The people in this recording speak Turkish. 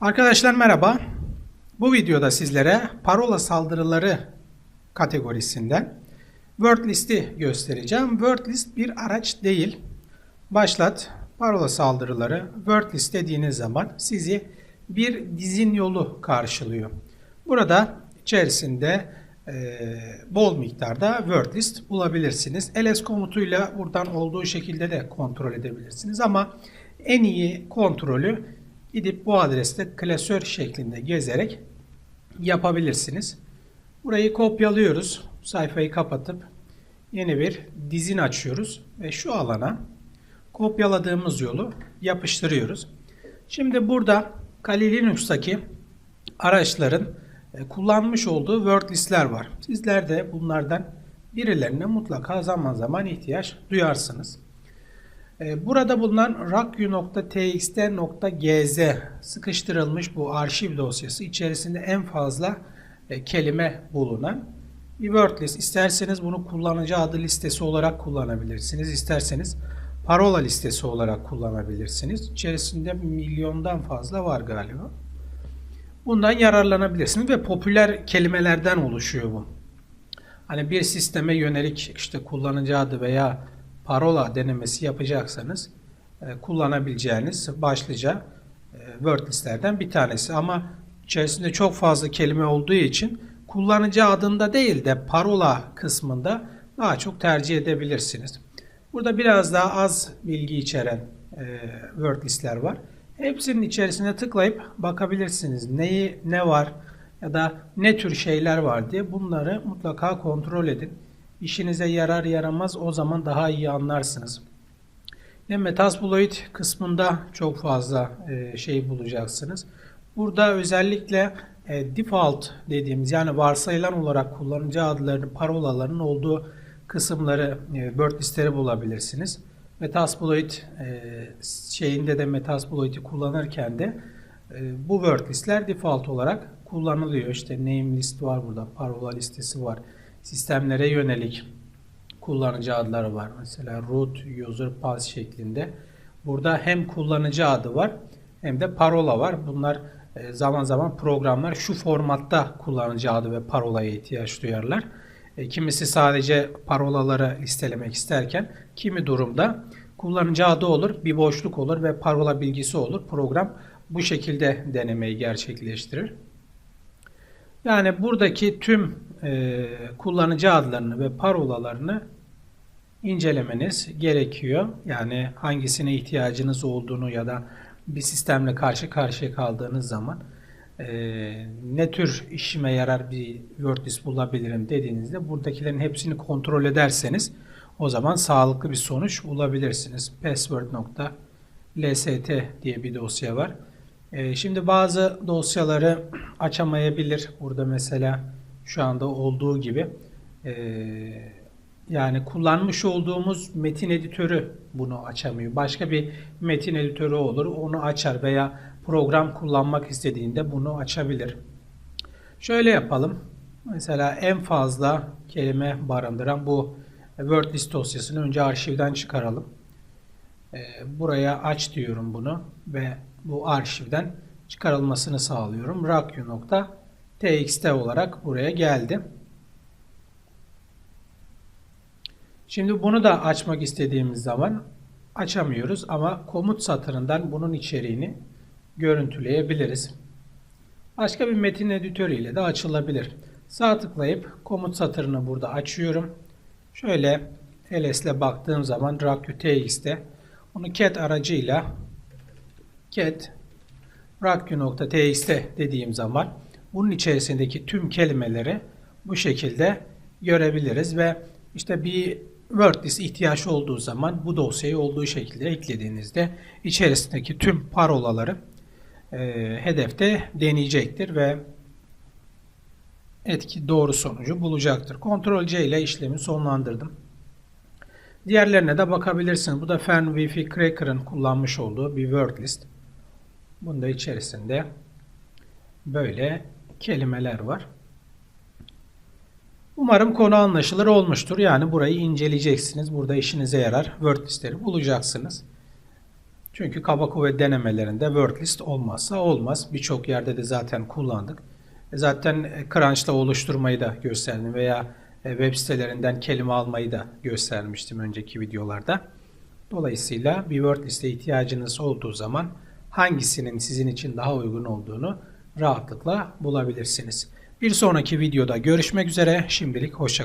Arkadaşlar merhaba. Bu videoda sizlere parola saldırıları kategorisinden WordList'i göstereceğim. WordList bir araç değil. Başlat parola saldırıları WordList dediğiniz zaman sizi bir dizin yolu karşılıyor. Burada içerisinde e, bol miktarda WordList bulabilirsiniz. ls komutuyla buradan olduğu şekilde de kontrol edebilirsiniz ama en iyi kontrolü gidip bu adreste klasör şeklinde gezerek yapabilirsiniz. Burayı kopyalıyoruz. Sayfayı kapatıp yeni bir dizin açıyoruz ve şu alana kopyaladığımız yolu yapıştırıyoruz. Şimdi burada Kali Linux'taki araçların e, kullanmış olduğu word listler var. Sizler de bunlardan birilerine mutlaka zaman zaman ihtiyaç duyarsınız. E, Burada bulunan rakyu.txt.gz sıkıştırılmış bu arşiv dosyası içerisinde en fazla e, kelime bulunan bir word list. İsterseniz bunu kullanıcı adı listesi olarak kullanabilirsiniz. İsterseniz parola listesi olarak kullanabilirsiniz. İçerisinde milyondan fazla var galiba. Bundan yararlanabilirsiniz ve popüler kelimelerden oluşuyor bu. Hani bir sisteme yönelik işte kullanıcı adı veya parola denemesi yapacaksanız e, kullanabileceğiniz başlıca e, word listlerden bir tanesi. Ama içerisinde çok fazla kelime olduğu için kullanıcı adında değil de parola kısmında daha çok tercih edebilirsiniz. Burada biraz daha az bilgi içeren e, word listler var. Hepsinin içerisine tıklayıp bakabilirsiniz. Neyi ne var ya da ne tür şeyler var diye bunları mutlaka kontrol edin. İşinize yarar yaramaz o zaman daha iyi anlarsınız. Ve Metasploit kısmında çok fazla e, şey bulacaksınız. Burada özellikle e, default dediğimiz yani varsayılan olarak kullanıcı adlarının, parolalarının olduğu kısımları, e, word listeleri bulabilirsiniz. Metasploit e, şeyinde de Metasploit'i kullanırken de e, bu word listler default olarak kullanılıyor. İşte name list var burada, parola listesi var. Sistemlere yönelik kullanıcı adları var. Mesela root, user, pass şeklinde. Burada hem kullanıcı adı var hem de parola var. Bunlar e, zaman zaman programlar şu formatta kullanıcı adı ve parolaya ihtiyaç duyarlar. E, kimisi sadece parolaları listelemek isterken kimi durumda kullanıcı adı olur, bir boşluk olur ve parola bilgisi olur. Program bu şekilde denemeyi gerçekleştirir. Yani buradaki tüm e, kullanıcı adlarını ve parolalarını incelemeniz gerekiyor. Yani hangisine ihtiyacınız olduğunu ya da bir sistemle karşı karşıya kaldığınız zaman e, ne tür işime yarar bir WordList bulabilirim dediğinizde buradakilerin hepsini kontrol ederseniz o zaman sağlıklı bir sonuç bulabilirsiniz. Password.lst diye bir dosya var. E, şimdi bazı dosyaları açamayabilir. Burada mesela şu anda olduğu gibi e, yani kullanmış olduğumuz metin editörü bunu açamıyor. Başka bir metin editörü olur onu açar veya program kullanmak istediğinde bunu açabilir. Şöyle yapalım. Mesela en fazla kelime barındıran bu Word list dosyasını önce arşivden çıkaralım. Ee, buraya aç diyorum bunu ve bu arşivden çıkarılmasını sağlıyorum. Rakyu.txt olarak buraya geldi. Şimdi bunu da açmak istediğimiz zaman açamıyoruz ama komut satırından bunun içeriğini görüntüleyebiliriz. Başka bir metin editörü ile de açılabilir. Sağ tıklayıp komut satırını burada açıyorum. Şöyle ls ile baktığım zaman rakyu.tx'te onu cat aracıyla cat rakyu.txt dediğim zaman bunun içerisindeki tüm kelimeleri bu şekilde görebiliriz ve işte bir WordList ihtiyaç olduğu zaman bu dosyayı olduğu şekilde eklediğinizde içerisindeki tüm parolaları e, hedefte deneyecektir ve etki doğru sonucu bulacaktır. Ctrl C ile işlemi sonlandırdım. Diğerlerine de bakabilirsiniz. Bu da Fern Wi-Fi Cracker'ın kullanmış olduğu bir word list. Bunda içerisinde böyle kelimeler var. Umarım konu anlaşılır olmuştur. Yani burayı inceleyeceksiniz. Burada işinize yarar. Word listleri bulacaksınız. Çünkü kaba kuvvet denemelerinde word list olmazsa olmaz. Birçok yerde de zaten kullandık. E, Zaten e, Crunch'ta oluşturmayı da gösterdim veya e, web sitelerinden kelime almayı da göstermiştim önceki videolarda. Dolayısıyla bir word liste ihtiyacınız olduğu zaman hangisinin sizin için daha uygun olduğunu rahatlıkla bulabilirsiniz. Bir sonraki videoda görüşmek üzere. Şimdilik hoşça